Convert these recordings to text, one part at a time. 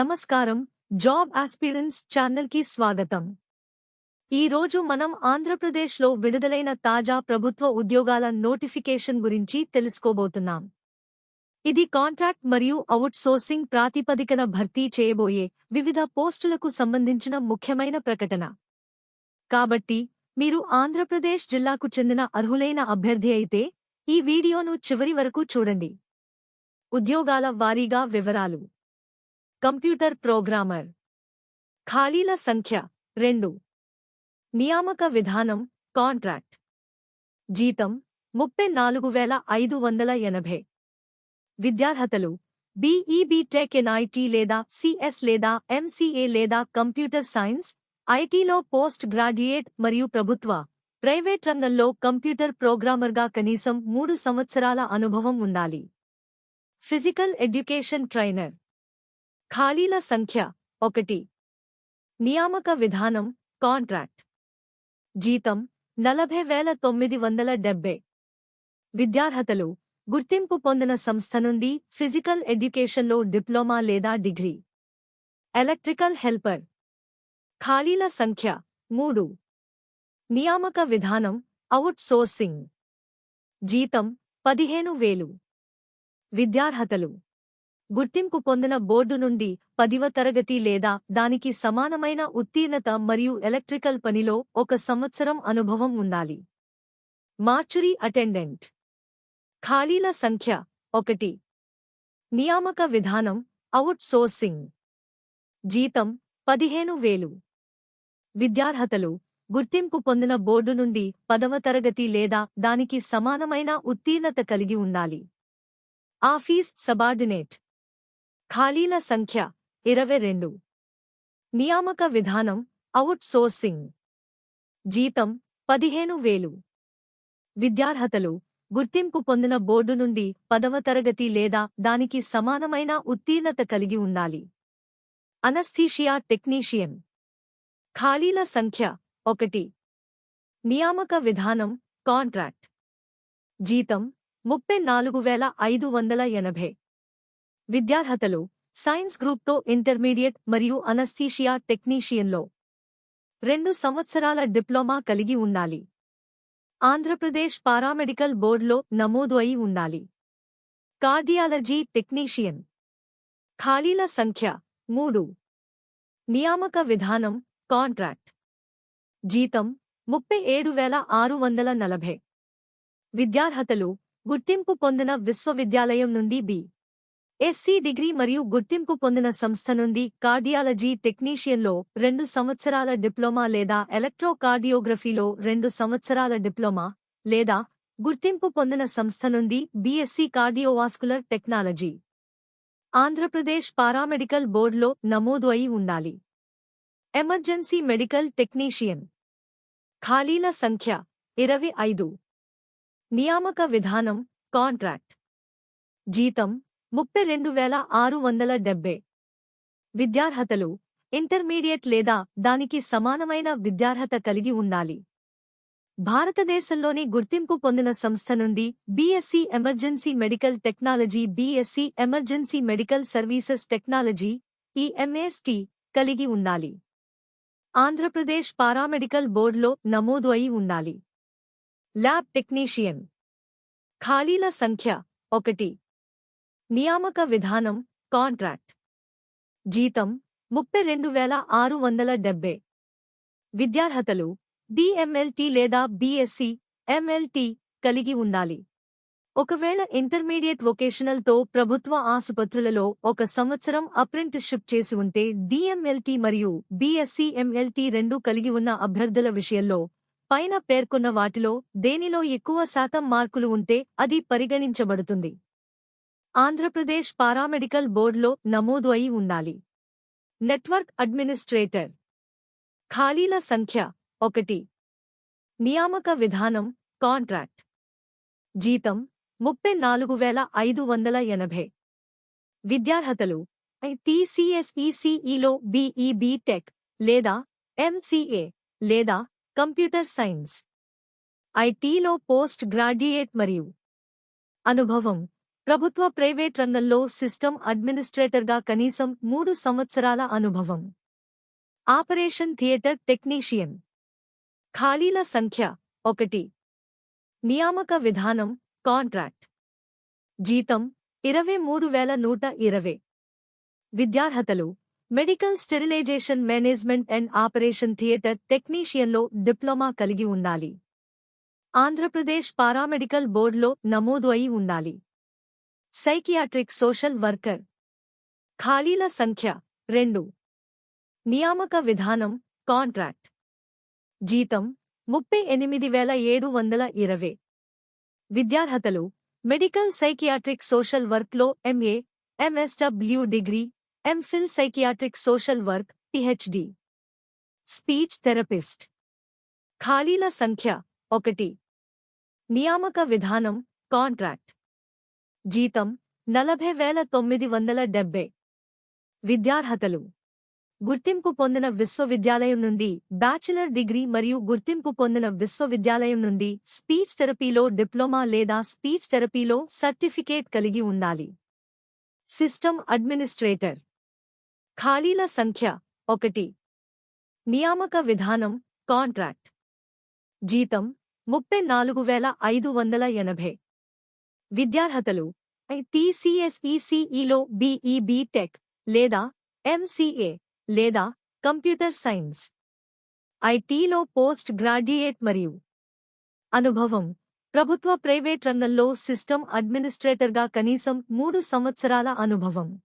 నమస్కారం. Job aspirants ఛానల్కి స్వాగతం. ఈ రోజు మనం ఆంధ్రప్రదేశ్లో విడుదలైన తాజా ప్రభుత్వ ఉద్యోగాల నోటిఫికేషన్ గురించి తెలుసుకోబోతున్నాం. ఇది కాంట్రాక్ట్ మరియు అవుట్సోర్సింగ్ ప్రాతిపదికన భర్తీ చేయబోయే వివిధ పోస్టులకు సంబంధించిన ముఖ్యమైన ప్రకటన. కాబట్టి మీరు ఆంధ్రప్రదేశ్ జిల్లాకు చెందిన అర్హులైన అభ్యర్థి అయితే ఈ వీడియోను చివరి వరకు చూడండి. ఉద్యోగాల వారీగా వివరాలు. Computer programmer. ఖాళీల సంఖ్య రెండు. నియామక విధానం కాంట్రాక్ట్. జీతం ముప్పై నాలుగు వేల ఐదు వందల ఎనభై. విద్యార్హతలు B E B tech in IT లేదా సిఎస్ లేదా ఎంసీఏ లేదా కంప్యూటర్ సైన్స్ ఐటీలో పోస్ట్ గ్రాడ్యుయేట్ మరియు ప్రభుత్వ ప్రైవేట్ రంగంలో కంప్యూటర్ ప్రోగ్రామర్గా కనీసం మూడు సంవత్సరాల అనుభవం ఉండాలి. Physical education trainer. ఖాళీల సంఖ్య ఒకటి. నియామక విధానం కాంట్రాక్ట్ జీతం నలభై వేల తొమ్మిది వందల డెబ్బై. విద్యార్హతలు గుర్తింపు పొందిన సంస్థ నుండి ఫిజికల్ ఎడ్యుకేషన్లో డిప్లొమా లేదా డిగ్రీ. Electrical helper. ఖాళీల సంఖ్య మూడు. నియామక విధానం అవుట్ సోర్సింగ్ జీతం పదిహేను వేలు. విద్యార్హతలు గుర్తింపు పొందిన బోర్డు నుండి పదివ తరగతి లేదా దానికి సమానమైన ఉత్తీర్ణత మరియు ఎలక్ట్రికల్ పనిలో ఒక సంవత్సరం అనుభవం ఉండాలి. Mortuary attendant. ఖాళీల సంఖ్య ఒకటి. నియామక విధానం అవుట్ సోర్సింగ్ జీతం పదిహేను వేలు. విద్యార్హతలు గుర్తింపు పొందిన బోర్డు నుండి పదవ తరగతి లేదా దానికి సమానమైన ఉత్తీర్ణత కలిగి ఉండాలి. Office subordinate. ఖాళీల సంఖ్య ఇరవై రెండు. నియామక విధానం అవుట్ సోర్సింగ్ జీతం పదిహేను వేలు. విద్యార్హతలు గుర్తింపు పొందిన బోర్డు నుండి పదవ తరగతి లేదా దానికి సమానమైన ఉత్తీర్ణత కలిగి ఉండాలి. Anaesthesia technician. ఖాళీల సంఖ్య ఒకటి. నియామక విధానం కాంట్రాక్ట్. జీతం ముప్పై నాలుగు వేల ఐదు వందల ఎనభై. విద్యార్హతలు సైన్స్ గ్రూప్తో ఇంటర్మీడియట్ మరియు అనస్థీషియా టెక్నీషియన్లో రెండు సంవత్సరాల డిప్లొమా కలిగి ఉండాలి. ఆంధ్రప్రదేశ్ పారామెడికల్ బోర్డులో నమోదు అయి ఉండాలి. Cardiology technician. ఖాళీల సంఖ్య మూడు. నియామక విధానం కాంట్రాక్ట్. జీతం ముప్పై ఏడు వేల ఆరు వందల నలభై. విద్యార్హతలు గుర్తింపు పొందిన విశ్వవిద్యాలయం నుండి బి. ఎస్సీ డిగ్రీ మరియు గుర్తింపు పొందిన సంస్థ నుండి కార్డియాలజీ టెక్నీషియన్లో రెండు సంవత్సరాల డిప్లొమా లేదా ఎలక్ట్రోకార్డియోగ్రఫీలో రెండు సంవత్సరాల డిప్లొమా లేదా గుర్తింపు పొందిన సంస్థ నుండి BSc cardiovascular technology. Andhra Pradesh paramedical బోర్డులో నమోదు అయి ఉండాలి. Emergency medical technician. ఖాళీల సంఖ్య ఇరవై ఐదు. నియామక విధానం కాంట్రాక్ట్. జీతం ముప్పై రెండు వేల ఆరు వందల డెబ్బై. విద్యార్హతలు ఇంటర్మీడియట్ లేదా దానికి సమానమైన విద్యార్హత కలిగి ఉండాలి. భారతదేశంలోని గుర్తింపు పొందిన సంస్థ నుండి BSc emergency medical technology BSc emergency medical services technology ఈ కలిగి ఉండాలి. ఆంధ్రప్రదేశ్ పారామెడికల్ బోర్డులో నమోదు అయి ఉండాలి. Lab technician. ఖాళీల సంఖ్య ఒకటి. నియామక విధానం కాంట్రాక్ట్ జీతం ముప్పై రెండు వేల ఆరు వందల డెబ్బై. విద్యార్హతలు డిఎంఎల్టీ లేదా బీఎస్సీ ఎంఎల్టీ కలిగి ఉండాలి. ఒకవేళ ఇంటర్మీడియట్ వొకేషనల్తో ప్రభుత్వ ఆసుపత్రులలో ఒక సంవత్సరం అప్రెంటిస్షిప్ చేసి ఉంటే డిఎంఎల్టీ మరియు బీఎస్సీ ఎంఎల్టీ రెండూ కలిగి ఉన్న అభ్యర్థుల విషయంలో పైన పేర్కొన్న వాటిలో దేనిలో ఎక్కువ శాతం మార్కులు ఉంటే అది పరిగణించబడుతుంది. ఆంధ్రప్రదేశ్ పారామెడికల్ బోర్డులో నమోదు అయి ఉండాలి. Network administrator. ఖాళీల సంఖ్య ఒకటి. నియామక విధానం కాంట్రాక్ట్. జీతం ముప్పై నాలుగు వేల ఐదు వందల ఎనభై. విద్యార్హతలు టీసీఎస్ఈసీఈలో బీఈబీ టెక్ లేదా ఎంసీఏ లేదా కంప్యూటర్ సైన్స్. ఐటీలో పోస్ట్ గ్రాడ్యుయేట్ మరియు. అనుభవం ప్రభుత్వ ప్రైవేట్ రంగంలో సిస్టమ్ అడ్మినిస్ట్రేటర్గా కనీసం మూడు సంవత్సరాల అనుభవం. Operation theatre technician. ఖాళీల సంఖ్య ఒకటి. నియామక విధానం కాంట్రాక్ట్. జీతం ఇరవై మూడు వేల నూట ఇరవై. విద్యార్హతలు medical sterilisation management and operation theatre టెక్నీషియన్లో diploma కలిగి ఉండాలి. ఆంధ్రప్రదేశ్ పారామెడికల్ బోర్డులో నమోదు అయి ఉండాలి. Psychiatric social worker. ఖాళీల సంఖ్య రెండు. నియామక విధానం కాంట్రాక్ట్. జీతం ముప్పై ఎనిమిది వేల ఏడు వందల ఇరవై. విద్యార్హతలు మెడికల్ సైకియాట్రిక్ సోషల్ వర్క్లో MA MSW degree MPhil psychiatric social work PhD. Speech therapist. ఖాళీల సంఖ్య ఒకటి. నియామక విధానం కాంట్రాక్ట్. జీతం నలభై వేల తొమ్మిది వందల డెబ్బై. విద్యార్హతలు. గుర్తింపు పొందిన విశ్వవిద్యాలయం నుండి బ్యాచిలర్ డిగ్రీ మరియు గుర్తింపు పొందిన విశ్వవిద్యాలయం నుండి స్పీచ్ థెరపీలో డిప్లొమా లేదా స్పీచ్ థెరపీలో సర్టిఫికేట్ కలిగి ఉండాలి. System administrator. ఖాళీల సంఖ్య ఒకటి. నియామక విధానం కాంట్రాక్ట్. జీతం ముప్పై నాలుగు వేల ఐదు వందల ఎనభై. విద్యార్హతలు. టీసీఎస్ఈసీఈలో బీఈబీ టెక్ లేదా ఎంసీఏ లేదా కంప్యూటర్ సైన్స్. ఐటీలో పోస్ట్ గ్రాడ్యుయేట్ మరియు అనుభవం. ప్రభుత్వ ప్రైవేట్ రంగంలో సిస్టమ్ అడ్మినిస్ట్రేటర్గా కనీసం మూడు సంవత్సరాల అనుభవం.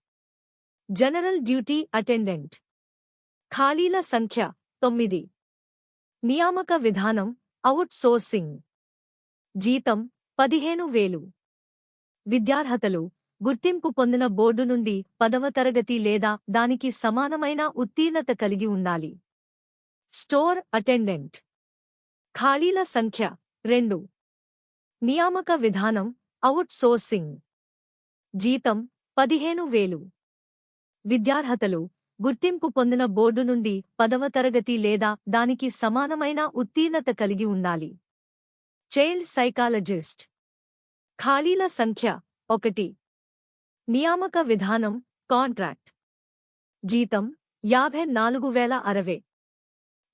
General duty attendant. ఖాళీల సంఖ్య తొమ్మిది. నియామక విధానం అవుట్ సోర్సింగ్. జీతం పదిహేను వేలు. విద్యార్హతలు. గుర్తింపు పొందిన బోర్డు నుండి పదవ తరగతి లేదా దానికి సమానమైన ఉత్తీర్ణత కలిగి ఉండాలి. Store attendant. ఖాళీల సంఖ్య రెండు. నియామక విధానం అవుట్ సోర్సింగ్ జీతం పదిహేను వేలు. విద్యార్హతలు. గుర్తింపు పొందిన బోర్డు నుండి పదవ తరగతి లేదా దానికి సమానమైన ఉత్తీర్ణత కలిగి ఉండాలి. Child psychologist. ఖాళీల సంఖ్య ఒకటి. నియామక విధానం కాంట్రాక్ట్. జీతం యాభై నాలుగు వేల అరవై.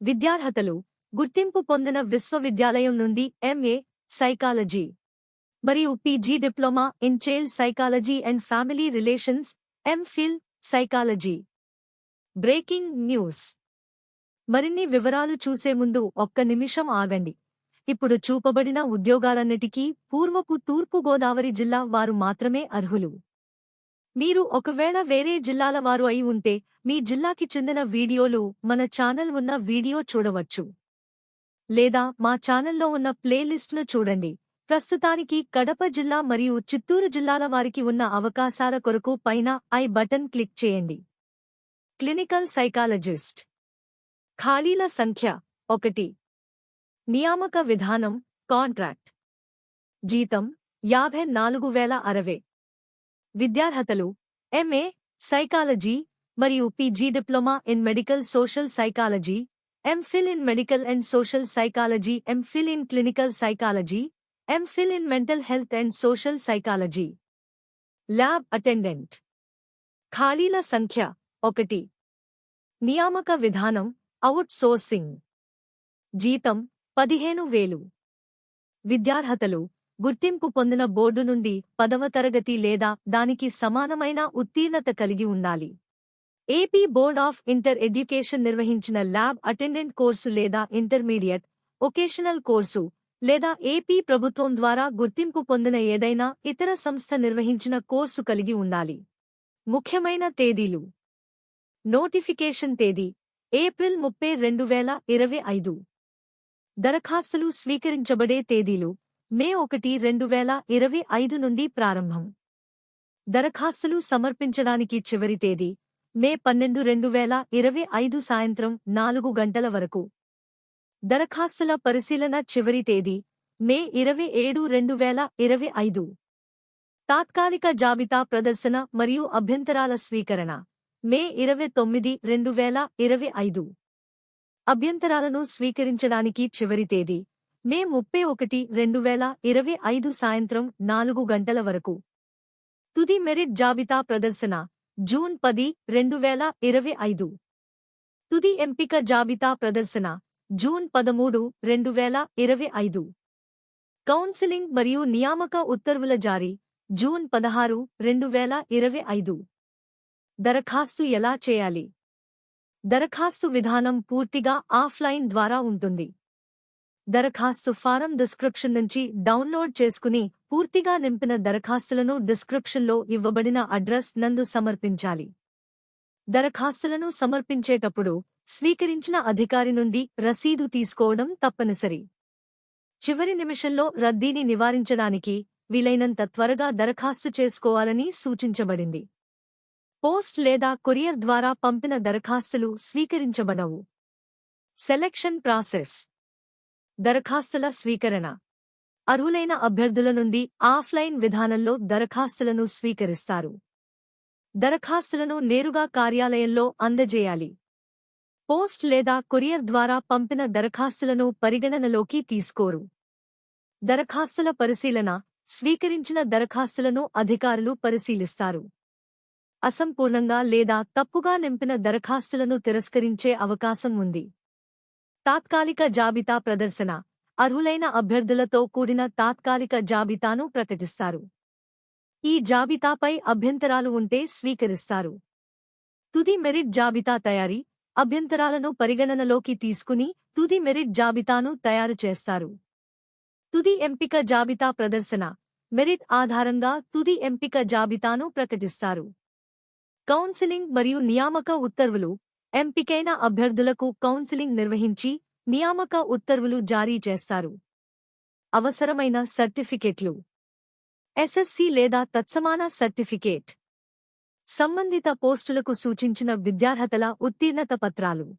విద్యార్హతలు గుర్తింపు పొందిన విశ్వవిద్యాలయం నుండి ఎంఏ సైకాలజీ. మరియు PG diploma in child psychology and family relations MPhil psychology. Breaking news. మరిన్ని వివరాలు చూసే ముందు ఒక్క నిమిషం ఆగండి. ఇప్పుడు చూపబడిన ఉద్యోగాలన్నిటికీ పూర్వపు తూర్పు గోదావరి జిల్లా వారు మాత్రమే అర్హులు. మీరు ఒకవేళ వేరే జిల్లాల వారు అయి ఉంటే మీ జిల్లాకి చెందిన వీడియోలు మన ఛానల్ ఉన్న వీడియో చూడవచ్చు. లేదా మా ఛానల్లో ఉన్న ప్లేలిస్ట్ను చూడండి. ప్రస్తుతానికి కడప జిల్లా మరియు చిత్తూరు జిల్లాల వారికి ఉన్న అవకాశాల కొరకు పైన ఐ బటన్ క్లిక్ చేయండి. Clinical psychologist. ఖాళీల సంఖ్య ఒకటి. నియామక విధానం కాంట్రాక్ట్ జీతం యాభై నాలుగు వేల అరవై. విద్యార్హతలు ఎంఏ సైకాలజీ మరియు PG diploma in medical social psychology MPhil in medical and social psychology MPhil in clinical psychology MPhil in mental health and social psychology lab attendant ఖాళీల సంఖ్య ఒకటి. నియామక విధానం అవుట్ సోర్సింగ్ జీతం పదిహేను వేలు. విద్యార్హతలు. గుర్తింపు పొందిన బోర్డు నుండి పదవ తరగతి లేదా దానికి సమానమైన ఉత్తీర్ణత కలిగి ఉండాలి. AP board of inter education నిర్వహించిన ల్యాబ్ అటెండెంట్ కోర్సు లేదా ఇంటర్మీడియట్ ఒకేషనల్ కోర్సు లేదా ఏపీ ప్రభుత్వం ద్వారా గుర్తింపు పొందిన ఏదైనా ఇతర సంస్థ నిర్వహించిన కోర్సు కలిగి ఉండాలి. ముఖ్యమైన తేదీలు. నోటిఫికేషన్ తేదీ. ఏప్రిల్ ముప్పై రెండు వేల ఇరవై ఐదు. దరఖాస్తులు స్వీకరించబడే తేదీలు మే ఒకటి రెండు వేల ఇరవై ఐదు నుండి ప్రారంభం. దరఖాస్తులు సమర్పించడానికి చివరి తేదీ మే పన్నెండు రెండు వేల ఇరవై ఐదు సాయంత్రం నాలుగు గంటల వరకు. దరఖాస్తుల పరిశీలన చివరి తేదీ మే ఇరవై ఏడు రెండు వేల ఇరవై ఐదు. తాత్కాలిక జాబితా ప్రదర్శన మరియు అభ్యంతరాల స్వీకరణ మే ఇరవై తొమ్మిది రెండు వేల ఇరవై ఐదు. అభ్యంతరాలను స్వీకరించడానికి చివరి తేదీ. మే ముప్పై ఒకటి రెండు వేల ఇరవై ఐదు సాయంత్రం నాలుగు గంటల వరకు. తుది మెరిట్ జాబితా ప్రదర్శన జూన్ పది రెండు వేల ఇరవై ఐదు. తుది ఎంపిక జాబితా ప్రదర్శన జూన్ పదమూడు రెండు వేల ఇరవై ఐదు. కౌన్సిలింగ్ మరియు నియామక ఉత్తర్వుల జారీ జూన్ పదహారు రెండు వేల ఇరవై ఐదు. దరఖాస్తు ఎలా చేయాలి? దరఖాస్తు విధానం పూర్తిగా ఆఫ్లైన్ ద్వారా ఉంటుంది. దరఖాస్తు ఫారం డిస్క్రిప్షన్ నుంచి డౌన్లోడ్ చేసుకుని పూర్తిగా నింపిన దరఖాస్తులను డిస్క్రిప్షన్లో ఇవ్వబడిన అడ్రస్ నందు సమర్పించాలి. దరఖాస్తులను సమర్పించేటప్పుడు స్వీకరించిన అధికారి నుండి రసీదు తీసుకోవడం తప్పనిసరి. చివరి నిమిషంలో రద్దీని నివారించడానికి వీలైనంత త్వరగా దరఖాస్తు చేసుకోవాలని సూచించబడింది. పోస్ట్ లేదా కొరియర్ ద్వారా పంపిన దరఖాస్తులు స్వీకరించబడవు. Selection process. దరఖాస్తుల స్వీకరణ. అర్హులైన అభ్యర్థుల నుండి ఆఫ్లైన్ విధానంలో దరఖాస్తులను స్వీకరిస్తారు. దరఖాస్తులను నేరుగా కార్యాలయంలో అందజేయాలి. పోస్ట్ లేదా కొరియర్ ద్వారా పంపిన దరఖాస్తులను పరిగణనలోకి తీసుకోరు. దరఖాస్తుల పరిశీలన. స్వీకరించిన దరఖాస్తులను అధికారులు పరిశీలిస్తారు. అసంపూర్ణంగా లేదా తప్పుగా నింపిన దరఖాస్తులను తిరస్కరించే అవకాశం ఉంది. తాత్కాలిక జాబితా ప్రదర్శన. అర్హులైన అభ్యర్థులతో కూడిన తాత్కాలిక జాబితాను ప్రకటిస్తారు. ఈ జాబితాపై అభ్యంతరాలు ఉంటే స్వీకరిస్తారు. తుది మెరిట్ జాబితా తయారీ. అభ్యంతరాలను పరిగణనలోకి తీసుకుని తుది మెరిట్ జాబితాను తయారు చేస్తారు. తుది ఎంపిక జాబితా ప్రదర్శన. మెరిట్ ఆధారంగా తుది ఎంపిక జాబితాను ప్రకటిస్తారు. కౌన్సిలింగ్ మరియు నియామక ఉత్తర్వులు ఎంపికైన అభ్యర్థులకు కౌన్సిలింగ్ నిర్వహించి నియామక ఉత్తర్వులు జారీ చేస్తారు. అవసరమైన సర్టిఫికెట్లు. ఎస్ఎస్సి లేదా తత్సమాన సర్టిఫికేట్. సంబంధిత పోస్టులకు సూచించిన విద్యార్హతల ఉత్తీర్ణత పత్రాలు.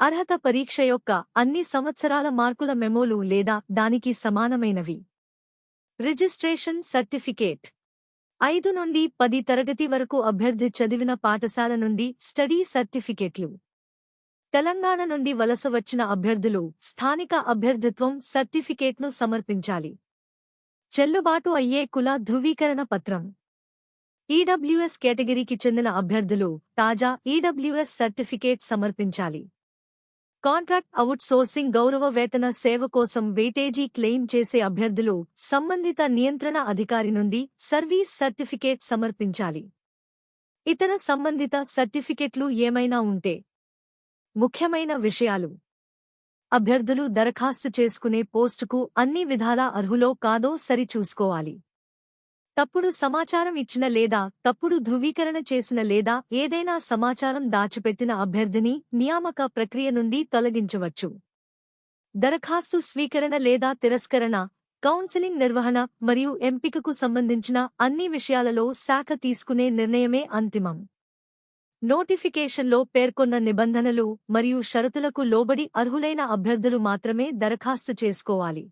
అర్హత పరీక్ష యొక్క అన్ని సంవత్సరాల మార్కుల మెమోలు లేదా దానికి సమానమైనవి. Registration certificate. ఐదు నుండి పది తరగతి వరకు అభ్యర్థి చదివిన పాఠశాల నుండి స్టడీ సర్టిఫికేట్లు. తెలంగాణ నుండి వలస వచ్చిన అభ్యర్థులు స్థానిక అభ్యర్థిత్వం సర్టిఫికేట్ను సమర్పించాలి. చెల్లుబాటు అయ్యే కుల ధృవీకరణ పత్రం. ఈడబ్ల్యూఎస్ కేటగిరీకి చెందిన అభ్యర్థులు తాజా ఈడబ్ల్యూఎస్ సర్టిఫికేట్ సమర్పించాలి. కాంట్రాక్ట్ అవుట్ సోర్సింగ్ గౌరవ వేతన సేవ కోసం వెయిటేజీ క్లెయిమ్ చేసే అభ్యర్థులు సంబంధిత నియంత్రణ అధికారి నుండి సర్వీస్ సర్టిఫికేట్ సమర్పించాలి. ఇతర సంబంధిత సర్టిఫికెట్లు ఏమైనా ఉంటే ముఖ్యమైన విషయాలు. అభ్యర్థులు దరఖాస్తు చేసుకునే పోస్టుకు అన్ని విధాలా అర్హులో కాదో సరిచూసుకోవాలి తప్పుడు సమాచారం ఇచ్చిన లేదా తప్పుడు ధృవీకరణ చేసిన లేదా ఏదైనా సమాచారం దాచిపెట్టిన అభ్యర్థిని నియామక ప్రక్రియ నుండి తొలగించవచ్చు. దరఖాస్తు స్వీకరణ లేదా తిరస్కరణ కౌన్సిలింగ్ నిర్వహణ మరియు ఎంపికకు సంబంధించిన అన్ని విషయాలలో శాఖ తీసుకునే నిర్ణయమే అంతిమం. నోటిఫికేషన్లో పేర్కొన్న నిబంధనలు మరియు షరతులకు లోబడి అర్హులైన అభ్యర్థులు మాత్రమే దరఖాస్తు చేసుకోవాలి.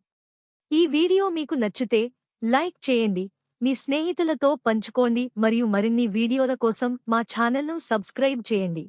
ఈ వీడియో మీకు నచ్చితే లైక్ చేయండి మీ స్నేహితులతో పంచుకోండి మరియు మరిన్ని వీడియోల కోసం మా ఛానల్ను సబ్స్క్రైబ్ చేయండి.